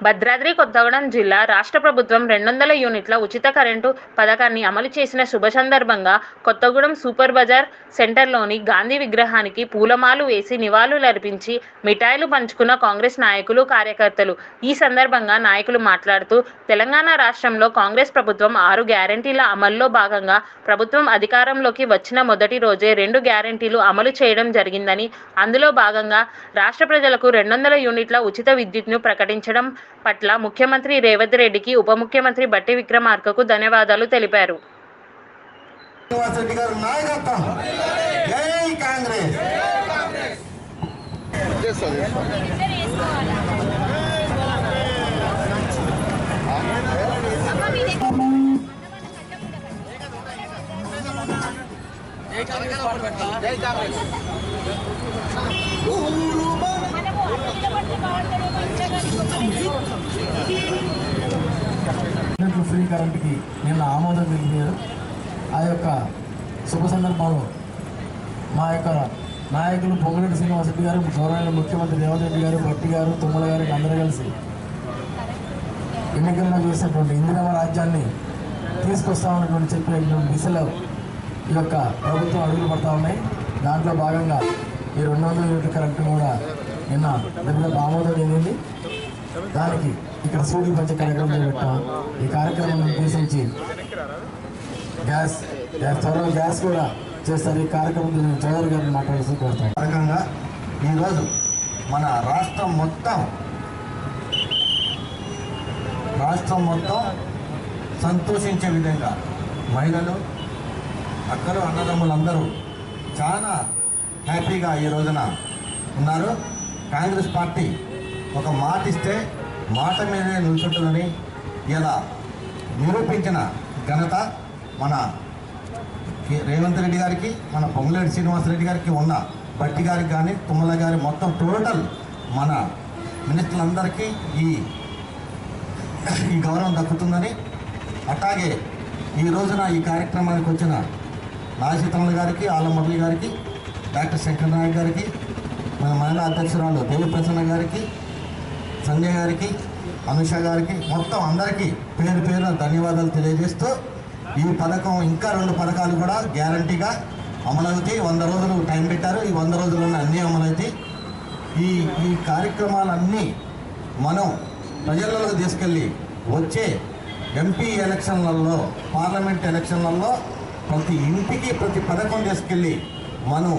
భద్రాద్రి కొత్తగూడెం జిల్లా రాష్ట్ర ప్రభుత్వం రెండు వందల యూనిట్ల ఉచిత కరెంటు పథకాన్ని అమలు చేసిన శుభ సందర్భంగా కొత్తగూడెం సూపర్ బజార్ సెంటర్లోని గాంధీ విగ్రహానికి పూలమాలు వేసి నివాళులర్పించి మిఠాయిలు పంచుకున్న కాంగ్రెస్ నాయకులు కార్యకర్తలు. ఈ సందర్భంగా నాయకులు మాట్లాడుతూ తెలంగాణ రాష్ట్రంలో కాంగ్రెస్ ప్రభుత్వం ఆరు గ్యారంటీల అమల్లో భాగంగా ప్రభుత్వం అధికారంలోకి వచ్చిన మొదటి రోజే రెండు గ్యారంటీలు అమలు చేయడం జరిగిందని అందులో భాగంగా రాష్ట్ర ప్రజలకు రెండు వందల యూనిట్ల ఉచిత విద్యుత్ను ప్రకటించడం పట్ల ముఖ్యమంత్రి రేవంత్ రెడ్డికి ఉప ముఖ్యమంత్రి బట్టి విక్రమార్కకు ధన్యవాదాలు తెలిపారు. జై కాంగ్రెస్. ఫ్రీ కరెంట్కి నిన్న ఆమోదం తెలిపారు ఆ యొక్క శుభ సందర్భంలో మా యొక్క నాయకులు పొంగులేటి శ్రీనివాసరెడ్డి గారు గౌరవనీయ ముఖ్యమంత్రి రేవంత్ గారు భట్టి గారు తుమ్మల గారికి అందరూ కలిసి ఎన్నికల్లో చేసినటువంటి ఇందిరమ రాజ్యాన్ని తీసుకొస్తామన్నటువంటి చెప్పినటువంటి దిశలో ఈ యొక్క ప్రభుత్వం అడుగులు పడతా ఉన్నాయి. దాంట్లో భాగంగా ఈ రెండు వందల యూనిట్ల కూడా నిన్న దగ్గర ఆమోదం చెందింది దానికి ఇక్కడ సూర్యుడు పంచ కార్యక్రమం చేపట్టాం. ఈ కార్యక్రమం ఉద్దేశించి గ్యాస్ గ్యాస్ త్వరలో గ్యాస్ కూడా చేస్తారు. ఈ కార్యక్రమం గురించి చౌదరి గారిని మాట్లాడాల్సి కోరుతాను రకంగా ఈరోజు మన రాష్ట్రం మొత్తం రాష్ట్రం మొత్తం సంతోషించే విధంగా మహిళలు అక్కలు అన్నదమ్ములందరూ చాలా హ్యాపీగా ఈ రోజున ఉన్నారు. కాంగ్రెస్ పార్టీ ఒక మాట ఇస్తే మాట మీదనే నిల్చుంటుందని ఇలా నిరూపించిన ఘనత మన రేవంత్ రెడ్డి గారికి మన పొంగులేటి శ్రీనివాసరెడ్డి గారికి ఉన్న బట్టి గారికి కానీ తుమ్మల గారి మొత్తం టోటల్ మన మినిస్టర్లందరికీ ఈ ఈ గౌరవం దక్కుతుందని అట్లాగే ఈ రోజున ఈ కార్యక్రమానికి వచ్చిన నాగసీతమ్మల గారికి ఆలం మురళి గారికి డాక్టర్ శంకర్ నాయక్ గారికి మన మహిళా అధ్యక్షురాలు దేవి ప్రసన్న గారికి సంజయ్ గారికి అనుష గారికి మొత్తం అందరికీ పేరు పేరున ధన్యవాదాలు తెలియజేస్తూ ఈ పథకం ఇంకా రెండు పథకాలు కూడా గ్యారంటీగా అమలవుతాయి. వంద రోజులు టైం పెట్టారు. ఈ వంద రోజుల్లోనే అన్నీ అమలవుతాయి. ఈ ఈ కార్యక్రమాలన్నీ మనం ప్రజలకు తీసుకెళ్ళి వచ్చే ఎంపీ ఎలక్షన్లలో పార్లమెంట్ ఎలక్షన్లలో ప్రతి ఇంటికి ప్రతి పథకం తీసుకెళ్ళి మనం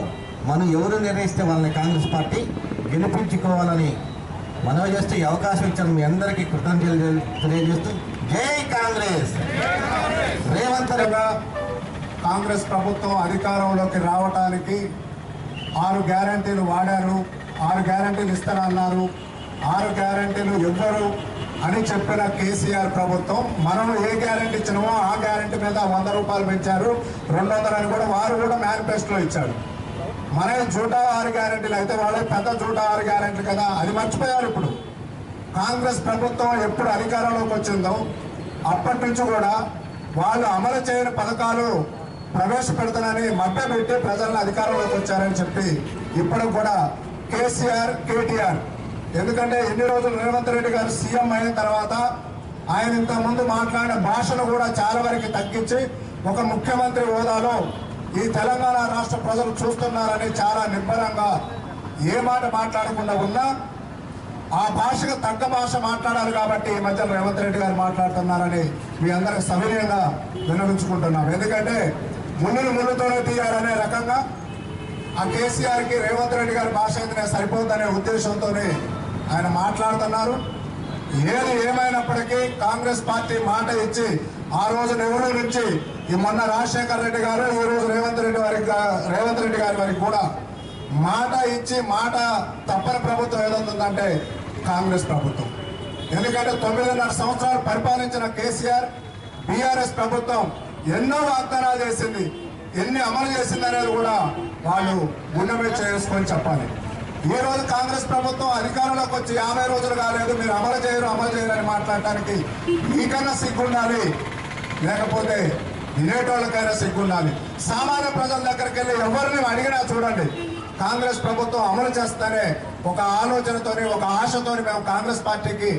మనం ఎవరు నిర్ణయిస్తే వాళ్ళని కాంగ్రెస్ పార్టీ గెలిపించుకోవాలని మనవి చేస్తూ ఈ అవకాశం ఇచ్చిన మీ అందరికీ కృతజ్ఞతలు తెలియజేస్తూ జై కాంగ్రెస్! రేవంత్ రెడ్డి కాంగ్రెస్ ప్రభుత్వం అధికారంలోకి రావటానికి ఆరు గ్యారంటీలు వాడారు. ఆరు గ్యారంటీలు ఇస్తానన్నారు. ఆరు గ్యారంటీలు ఇవ్వరు అని చెప్పిన కేసీఆర్ ప్రభుత్వం మనం ఏ గ్యారంటీ ఇచ్చినామో ఆ గ్యారంటీ మీద వంద రూపాయలు పెంచారు. రెండు వందలు అని కూడా వారు కూడా మేనిఫెస్టోలో ఇచ్చారు. మన జూటా ఆరు గ్యారెంటీలు అయితే వాళ్ళే పెద్ద జూటా ఆరు గ్యారెంటీలు కదా. అది మర్చిపోయారు ఇప్పుడు. కాంగ్రెస్ ప్రభుత్వం ఎప్పుడు అధికారంలోకి వచ్చిందో అప్పటి నుంచి కూడా వాళ్ళు అమలు చేయని పథకాలు ప్రవేశపెడతానని మభ్యపెట్టి ప్రజలను అధికారంలోకి వచ్చారని చెప్పి ఇప్పుడు కూడా కేసీఆర్ కేటీఆర్. ఎందుకంటే ఎన్ని రోజులు రేవంత్ రెడ్డి గారు సీఎం అయిన తర్వాత ఆయన ఇంతకుముందు మాట్లాడిన భాషను కూడా చాలా వరకు తగ్గించి ఒక ముఖ్యమంత్రి హోదాలో ఈ తెలంగాణ రాష్ట్ర ప్రజలు చూస్తున్నారని చాలా నిబ్బరంగా ఏ మాట మాట్లాడకుండా ఉన్నా ఆ భాషకు తగ్గ భాష మాట్లాడాలి కాబట్టి ఈ మధ్య రేవంత్ రెడ్డి గారు మాట్లాడుతున్నారని మీ అందరికి సవినయంగా వినవించుకుంటున్నాం ఎందుకంటే మున్నులు మున్నుతోనే తీయాలనే రకంగా ఆ కేసీఆర్కి రేవంత్ రెడ్డి గారి భాష అయితేనే సరిపోతుందనే ఉద్దేశంతోనే ఆయన మాట్లాడుతున్నారు. ఏది ఏమైనప్పటికీ కాంగ్రెస్ పార్టీ మాట ఇచ్చి ఆ రోజు నెహ్రూ నుంచి ఈ మొన్న రాజశేఖర్ రెడ్డి గారు ఈ రోజు రేవంత్ రెడ్డి వారికి రేవంత్ రెడ్డి గారి వారికి కూడా మాట ఇచ్చి మాట తప్పని ప్రభుత్వం ఏదవుతుందంటే కాంగ్రెస్ ప్రభుత్వం. ఎందుకంటే తొమ్మిదిన్నర సంవత్సరాలు పరిపాలించిన కేసీఆర్ బీఆర్ఎస్ ప్రభుత్వం ఎన్నో వాగ్దానాలు చేసింది ఎన్ని అమలు చేసింది అనేది కూడా వాళ్ళు గుండె చేసుకొని చెప్పాలి. ఈ రోజు కాంగ్రెస్ ప్రభుత్వం అధికారంలోకి వచ్చి యాభై రోజులు కాలేదు మీరు అమలు చేయరు అమలు చేయరు అని మాట్లాడటానికి మీకన్నా సిగ్గుండాలి. లేకపోతే వినేటోళ్ళకైనా సిగ్గుండాలి. సామాన్య ప్రజల దగ్గరికి వెళ్ళి ఎవరిని అడిగినా చూడండి. కాంగ్రెస్ ప్రభుత్వం అమలు చేస్తానే ఒక ఆలోచనతోని ఒక ఆశతోని మేము కాంగ్రెస్ పార్టీకి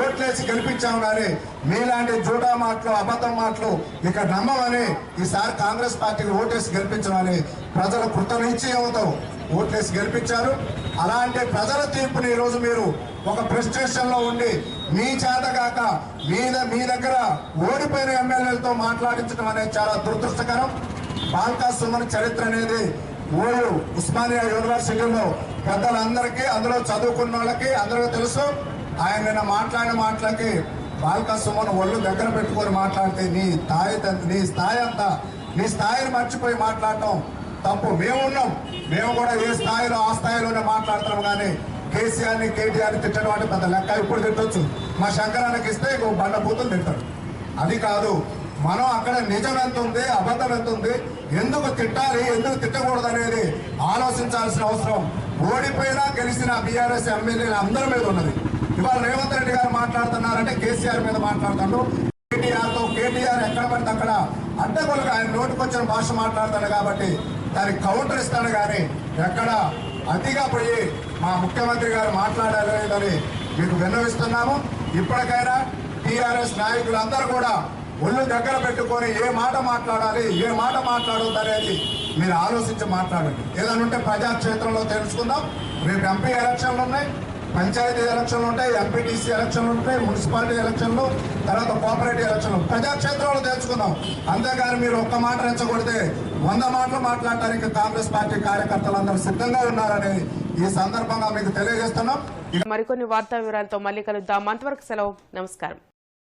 ఓట్లేసి గెలిపించాము కానీ మీలాంటి జూటా మాటలు అబద్ధం మాటలు ఇక్కడ నమ్మమని ఈసారి కాంగ్రెస్ పార్టీకి ఓటేసి గెలిపించమని ప్రజలు కృతనిశ్చయంతో ఓట్లేసి గెలిపించారు. అలాంటి ప్రజల తీర్పుని ఈరోజు మీరు ఒక ప్రెస్టేషన్లో ఉండి మీ చేతగాక మీద మీ దగ్గర ఓడిపోయిన ఎమ్మెల్యేలతో మాట్లాడించడం అనేది చాలా దురదృష్టకరం. బాల్కా సుమన్ చరిత్ర అనేది ఓయు ఉస్మానియా యూనివర్సిటీలో పెద్దలందరికీ అందులో చదువుకున్న వాళ్ళకి అందరికీ తెలుసు. ఆయన నిన్న మాట్లాడిన మాటలకి బాల్కా సుమన్ ఒళ్ళు దగ్గర పెట్టుకొని మాట్లాడితే నీ స్థాయి నీ స్థాయి అంతా నీ స్థాయిని మర్చిపోయి మాట్లాడటం తప్పు. మేము ఉన్నాం. మేము కూడా ఏ స్థాయిలో ఆ స్థాయిలోనే మాట్లాడుతున్నాం కానీ కేసీఆర్ని తిట్టడం అంటే పెద్ద లెక్క. ఇప్పుడు తిట్టొచ్చు. మా శంకరానికి ఇస్తే ఇంకో బండ బూతులు తింటాడు అది కాదు. మనం అక్కడ నిజం ఎంత ఉంది అబద్ధం ఎంత ఉంది ఎందుకు తిట్టాలి ఎందుకు తిట్టకూడదు అనేది ఆలోచించాల్సిన అవసరం. ఓడిపోయినా గెలిచిన బీఆర్ఎస్ ఎమ్మెల్యేలు అందరి మీద ఉన్నది. ఇవాళ రేవంత్ రెడ్డి గారు మాట్లాడుతున్నారంటే కేసీఆర్ మీద మాట్లాడుతాడు. కేటీఆర్తో కేటీఆర్ ఎక్కడ పడితే అక్కడ అడ్డగోలుగా ఆయన నోటుకొచ్చిన భాష మాట్లాడతాడు కాబట్టి దానికి కౌంటర్ ఇస్తాడు కానీ ఎక్కడ అతిగా పోయి మా ముఖ్యమంత్రి గారు మాట్లాడలేదని మీకు విన్నవిస్తున్నాము. ఇప్పటికైనా టీఆర్ఎస్ నాయకులందరూ కూడా ఒళ్ళు దగ్గర పెట్టుకొని ఏ మాట మాట్లాడాలి ఏ మాట మాట్లాడవద్దు అనేది మీరు ఆలోచించి మాట్లాడండి. ఏదైనా ఉంటే ప్రజాక్షేత్రంలో తెలుసుకుందాం. రేపు ఎంపీ ఎలక్షన్లు ఉన్నాయి. పంచాయతీ ఎలక్షన్లు ఉంటాయి ఎంపీటీసీ ఎలక్షన్లు ఉంటాయి మున్సిపాలిటీ ఎలక్షన్లు తర్వాత కోఆపరేటివ్ ఎలక్షన్లు. ప్రజాక్షేత్రంలో తెలుసుకుందాం అంతేగాని మీరు ఒక్క మాట రెచ్చగొడితే వంద మాటలు మాట్లాడటానికి కాంగ్రెస్ పార్టీ కార్యకర్తలందరూ సిద్ధంగా ఉన్నారని ఈ సందర్భంగా మీకు తెలియజేస్తున్నాం. మరికొన్ని వార్తా వివరాలతో మళ్ళీ కలుద్దాం. అంతవరకు సెలవు. నమస్కారం.